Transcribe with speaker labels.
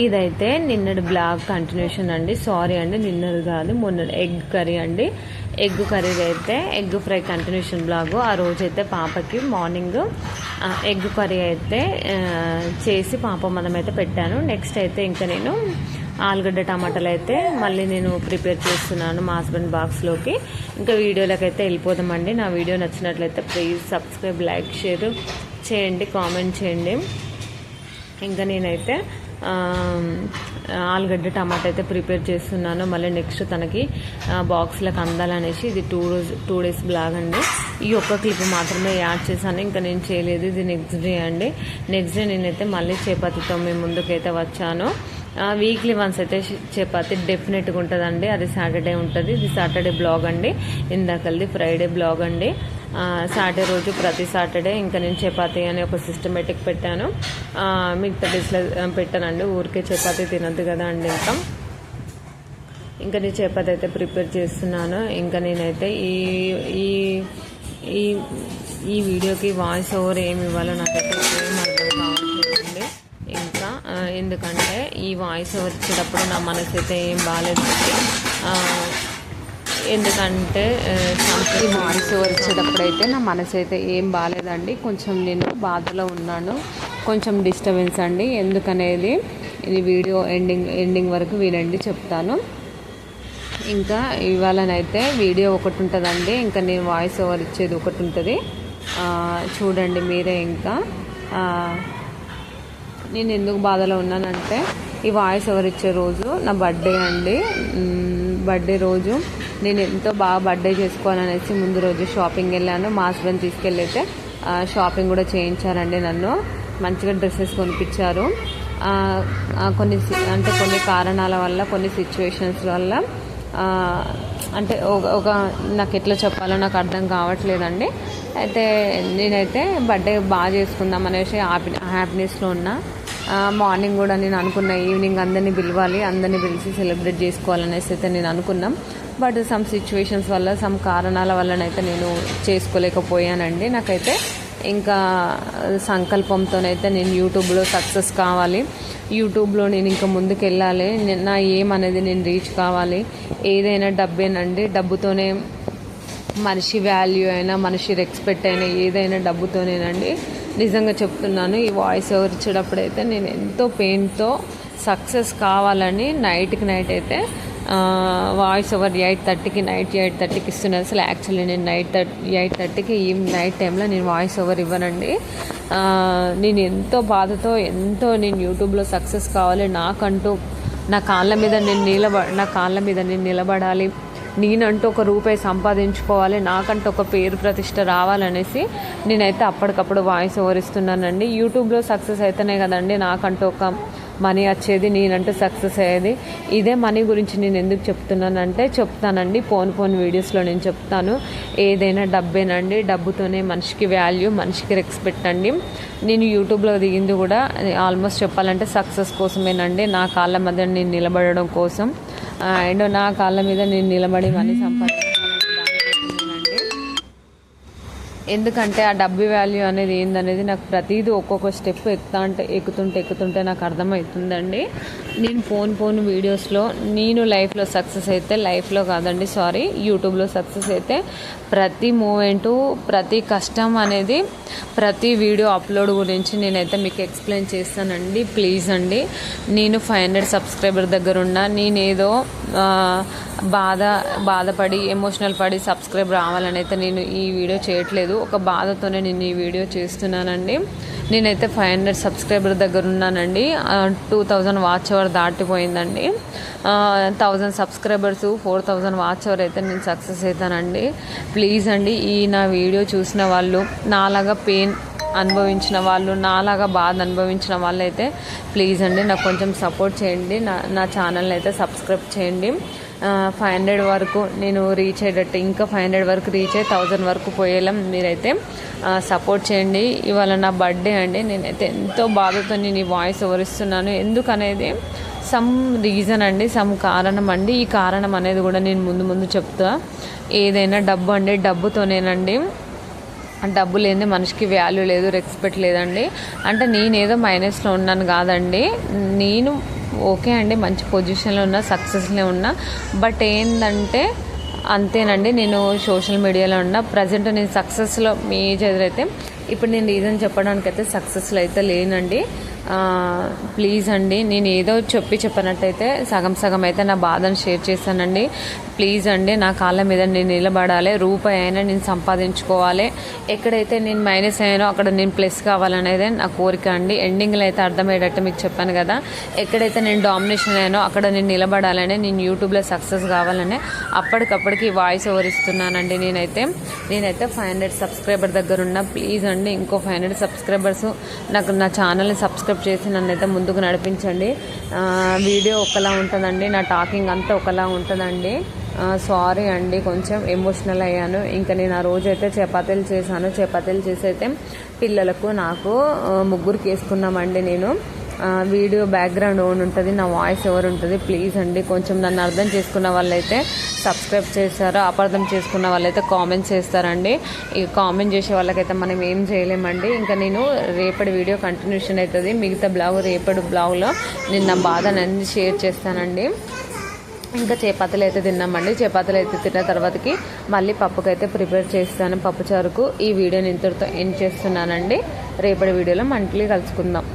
Speaker 1: ఇదైతే నిన్నటి blog continuation అండి. సారీ అండి నిన్నది కాదు మొన్న ఎగ్ కర్రీ అండి. ఎగ్ కర్రీ అయితే ఎగ్ ఫ్రై కంటిన్యూషన్ బ్లాగు. ఆ రోజైతే పాపకి మార్నింగ్ ఎగ్ కర్రీ అయితే చేసి పాప మనమైతే పెట్టాను. నెక్స్ట్ అయితే ఇంకా నేను ఆలుగడ్డ టమాటాలు అయితే మళ్ళీ నేను ప్రిపేర్ చేస్తున్నాను మా హస్బెండ్ బాక్స్లోకి ఇంకా వీడియోలోకి అయితే వెళ్ళిపోదామండి. నా వీడియో నచ్చినట్లయితే ప్లీజ్ సబ్స్క్రైబ్ లైక్ షేర్ చేయండి కామెంట్ చేయండి. ఇంకా నేనైతే ఆలుగడ్డ టమాటా అయితే ప్రిపేర్ చేస్తున్నాను. మళ్ళీ నెక్స్ట్ తనకి బాక్స్లకు అందాలనేసి ఇది టూ రోజు టూ డేస్ బ్లాగ్ అండి. ఈ ఒక్క క్లిప్ మాత్రమే యాడ్ చేశాను. ఇంకా నేను చేయలేదు. ఇది నెక్స్ట్ డే అండి. నెక్స్ట్ డే నేనైతే మళ్ళీ చపాతీతో మీ ముందుకైతే వచ్చాను. వీక్లీ వన్స్ అయితే చపాతి చపాతీ డెఫినెట్గా ఉంటుందండి. అది సాటర్డే ఉంటుంది. ఇది సాటర్డే బ్లాగ్ అండి. ఇందాకల్ది ఫ్రైడే బ్లాగ్ అండి. సాటర్డే రోజు ప్రతి సాటర్డే ఇంకా నేను చపాతి అని ఒక సిస్టమేటిక్ పెట్టాను. మిగతా డిస్లో పెట్టానండి. ఊరికే చపాతీ తినద్దు కదా అండి ఇంకా. ఇంకా నేను చపాతి అయితే ప్రిపేర్ చేస్తున్నాను. ఇంకా నేనైతే ఈ ఈ ఈ ఈ వీడియోకి వాయిస్ ఓవర్ ఏమి ఇవ్వాలో నాకైతే ఎందుకంటే ఈ వాయిస్ ఓవర్ నా మనసు అయితే ఏం బాగాలేదు ఎందుకంటే ఈ వాయిస్ ఓవర్ అయితే నా మనసు అయితే ఏం బాగాలేదండి కొంచెం నేను బాధలో ఉన్నాను. కొంచెం డిస్టర్బెన్స్ అండి. ఎందుకనేది ఇది వీడియో ఎండింగ్ ఎండింగ్ వరకు వినండి చెప్తాను. ఇంకా ఇవాళనైతే వీడియో ఒకటి ఉంటుందండి. ఇంకా నేను వాయిస్ ఓవర్ ఇచ్చేది ఒకటి ఉంటుంది. చూడండి మీరే ఇంకా. నేను ఎందుకు బాధలో ఉన్నానంటే ఈ వాయిస్ ఎవరిచ్చే ఇచ్చే రోజు నా బర్త్డే అండి. బర్త్డే రోజు నేను ఎంతో బాగా బర్త్డే చేసుకోవాలనేసి ముందు రోజు షాపింగ్ వెళ్ళాను. మా హస్బెండ్ తీసుకెళ్ళైతే షాపింగ్ కూడా చేయించారండి నన్ను. మంచిగా డ్రెస్సెస్ కొనిపించారు. కొన్ని సి- అంటే కొన్ని కారణాల వల్ల కొన్ని సిచ్యువేషన్స్ వల్ల అంటే ఒక ఒక నాకు ఎట్లా చెప్పాలో నాకు అర్థం కావట్లేదండి. అయితే నేనైతే బర్త్డే బాగా చేసుకుందాం అనేసి హ్యాపీ హ్యాపీనెస్లో ఉన్నా. మార్నింగ్ కూడా నేను అనుకున్న ఈవినింగ్ అందరినీ పిలవాలి అందరినీ పిలిచి సెలబ్రేట్ చేసుకోవాలనేసి అయితే నేను అనుకున్నాం. బట్ సమ్ సిచ్యువేషన్స్ వల్ల సమ్ కారణాల వల్లనైతే నేను చేసుకోలేకపోయానండి. నాకైతే ఇంకా సంకల్పంతోనైతే నేను యూట్యూబ్లో సక్సెస్ కావాలి. యూట్యూబ్లో నేను ఇంకా ముందుకు వెళ్ళాలి నేను- నా ఏం అనేది నేను రీచ్ కావాలి. ఏదైనా డబ్బేనండి. డబ్బుతోనే మనిషి వాల్యూ అయినా మనిషి రెస్పెక్ట్ అయినా ఏదైనా డబ్బుతోనేనండి. నిజంగా చెప్తున్నాను ఈ వాయిస్ ఓవర్ ఇచ్చేటప్పుడైతే నేను ఎంతో పెయిన్తో సక్సెస్ కావాలని నైట్కి నైట్ అయితే వాయిస్ ఓవర్ ఎయిట్ థర్టీకి నైట్ ఎయిట్ థర్టీకి ఇస్తున్నాను అసలు యాక్చువల్లీ నేను నైట్ థర్టీ ఎయిట్ థర్టీకి ఈ నైట్ టైంలో నేను వాయిస్ ఓవర్ ఇవ్వనండి. నేను ఎంతో బాధతో ఎంతో నేను యూట్యూబ్లో సక్సెస్ కావాలి నాకంటూ నా కాళ్ళ మీద నేను నిలబ నా కాళ్ళ మీద నేను నిలబడాలి. నేనంటూ ఒక రూపాయి సంపాదించుకోవాలి నాకంటూ ఒక పేరు ప్రతిష్ట రావాలనేసి నేనైతే అప్పటికప్పుడు వాయిస్ ఓవర్ ఇస్తున్నానండి. యూట్యూబ్లో సక్సెస్ అయితేనే కదండి నాకంటూ ఒక మనీ వచ్చేది నేనంటూ సక్సెస్ అయ్యేది. ఇదే మనీ గురించి నేను ఎందుకు చెప్తున్నానంటే చెప్తానండి ఫోన్ ఫోన్ వీడియోస్లో నేను చెప్తాను. ఏదైనా డబ్బేనండి డబ్బుతోనే మనిషికి వాల్యూ మనిషికి రెస్పెక్ట్ అండి. నేను యూట్యూబ్లో దిగింది కూడా ఆల్మోస్ట్ చెప్పాలంటే సక్సెస్ కోసమేనండి. నా కాళ్ళ మధ్య నేను నిలబడడం కోసం అండ్ నా కాళ్ళ మీద నేను నిలబడి మనీ సంపాదించాను ఎందుకంటే ఆ డబ్బు వాల్యూ అనేది ఏందనేది నాకు ప్రతిదీ ఒక్కొక్క స్టెప్ ఎక్కుతా అంటే ఎక్కుతుంటే ఎక్కుతుంటే నాకు అర్థమవుతుందండి. నేను ఫోన్ ఫోన్ వీడియోస్లో నేను లైఫ్లో సక్సెస్ అయితే లైఫ్లో కాదండి సారీ యూట్యూబ్లో సక్సెస్ అయితే ప్రతి మూమెంటు ప్రతి కష్టం అనేది ప్రతి వీడియో అప్లోడ్ గురించి నేనైతే మీకు ఎక్స్ప్లెయిన్ చేస్తానండి. ప్లీజ్ అండి నేను ఫైవ్ హండ్రెడ్ సబ్స్క్రైబర్ దగ్గర ఉన్నా నేనేదో బాధ బాధపడి ఎమోషనల్ పడి సబ్స్క్రైబ్ రావాలని అయితే నేను ఈ వీడియో చేయట్లేదు. ఒక బాధతోనే నేను ఈ వీడియో చేస్తున్నానండి. నేనైతే ఫైవ్ హండ్రెడ్ సబ్స్క్రైబర్ దగ్గర ఉన్నానండి. Two thousand watch hour దాటిపోయిందండి. Thousand subscribers four thousand watch hour అయితే నేను సక్సెస్ అవుతానండి. ప్లీజ్ అండి ఈ నా వీడియో చూసిన వాళ్ళు నాలాగా పెయిన్ అనుభవించిన వాళ్ళు నాలాగా బాధ అనుభవించిన వాళ్ళు అయితే ప్లీజ్ అండి నాకు కొంచెం సపోర్ట్ చేయండి. నా నా ఛానల్ని అయితే సబ్స్క్రైబ్ చేయండి. ఫైవ్ హండ్రెడ్ వరకు నేను రీచ్ అయ్యేటట్టు ఇంకా ఫైవ్ హండ్రెడ్ వరకు రీచ్ అయ్యి థౌజండ్ వరకు పోయేలా మీరైతే సపోర్ట్ చేయండి. ఇవాళ నా బర్త్డే అండి. నేనైతే ఎంతో బాధతో నేను ఈ వాయిస్ ఎవరిస్తున్నాను ఎందుకనేది? సమ్ రీజన్ అండి సమ్ కారణం అండి. ఈ కారణం అనేది కూడా నేను ముందు ముందు చెప్తా. ఏదైనా డబ్బు అండి డబ్బుతోనేనండి. డబ్బు లేని మనిషికి వాల్యూ లేదు రెస్పెక్ట్ లేదండి. అంటే నేనేదో మైనస్లో ఉన్నాను కాదండి. నేను ఓకే అండి మంచి పొజిషన్లో ఉన్నా సక్సెస్లో ఉన్నా. బట్ ఏంటంటే అంతేనండి. నేను సోషల్ మీడియాలో ఉన్న. ప్రజెంట్ నేను సక్సెస్లో మీ ఏజ్ ఎదురైతే ఇప్పుడు నేను రీజన్ చెప్పడానికి అయితే సక్సెస్లో అయితే లేనండి. ప్లీజ్ అండి నేను ఏదో చెప్పి చెప్పినట్టయితే సగం సగం అయితే నా బాధను షేర్ చేశానండి. ప్లీజ్ అండి నా కాళ్ళ మీద నేను నిలబడాలి రూపాయి అయినా నేను సంపాదించుకోవాలి. ఎక్కడైతే నేను మైనస్ అయ్యానో అక్కడ నేను ప్లస్ కావాలనేదే నా కోరిక అండి. ఎండింగ్లో అయితే అర్థమయ్యేటట్టు మీకు చెప్పాను కదా. ఎక్కడైతే నేను డామినేషన్ అయ్యానో అక్కడ నేను నిలబడాలని నేను యూట్యూబ్లో సక్సెస్ కావాలని అప్పటికప్పటికి వాయిస్ ఓవర్ ఇస్తున్నానండి నేనైతే. నేనైతే ఫైవ్ హండ్రెడ్ సబ్స్క్రైబర్ దగ్గర ఉన్న. ప్లీజ్ అండి ఇంకో ఫైవ్ హండ్రెడ్ సబ్స్క్రైబర్స్. నాకు నా ఛానల్ని సబ్స్క్రైబ్ చేసి నన్ను అయితే ముందుకు నడిపించండి. వీడియో ఒకలా ఉంటుందండి నా టాకింగ్ అంతా ఒకలా ఉంటుందండి. సారీ అండి కొంచెం ఎమోషనల్ అయ్యాను. ఇంకా నేను ఆ రోజు అయితే చపాతీలు చేశాను. చపాతీలు చేసి అయితే పిల్లలకు నాకు ముగ్గురికి వేసుకున్నామండి నేను. వీడియో బ్యాక్గ్రౌండ్ ఓన్ ఉంటుంది నా వాయిస్ ఎవరు ఉంటుంది. ప్లీజ్ అండి కొంచెం నన్ను అర్థం చేసుకున్న వాళ్ళైతే సబ్స్క్రైబ్ చేస్తారు అపార్థం చేసుకున్న వాళ్ళైతే కామెంట్ చేస్తారండి. ఇక కామెంట్ చేసే వాళ్ళకైతే మనం ఏం చేయలేమండి. ఇంకా నేను రేపటి వీడియో కంటిన్యూషన్ అవుతుంది మిగతా బ్లాగ్ రేపటి బ్లాగ్లో నేను నా బాధనన్నీ షేర్ చేస్తానండి. ఇంకా చపాతీలు అయితే తిన్నామండి. చపాతీలు అయితే తిన్న తర్వాతకి మళ్ళీ పప్పుకైతే ప్రిపేర్ చేస్తాను పప్పు చారుకు ఈ వీడియోని ఇంతటితో ఎండ్ చేస్తున్నానండి. రేపటి వీడియోలో మంటలీ కలుసుకుందాం.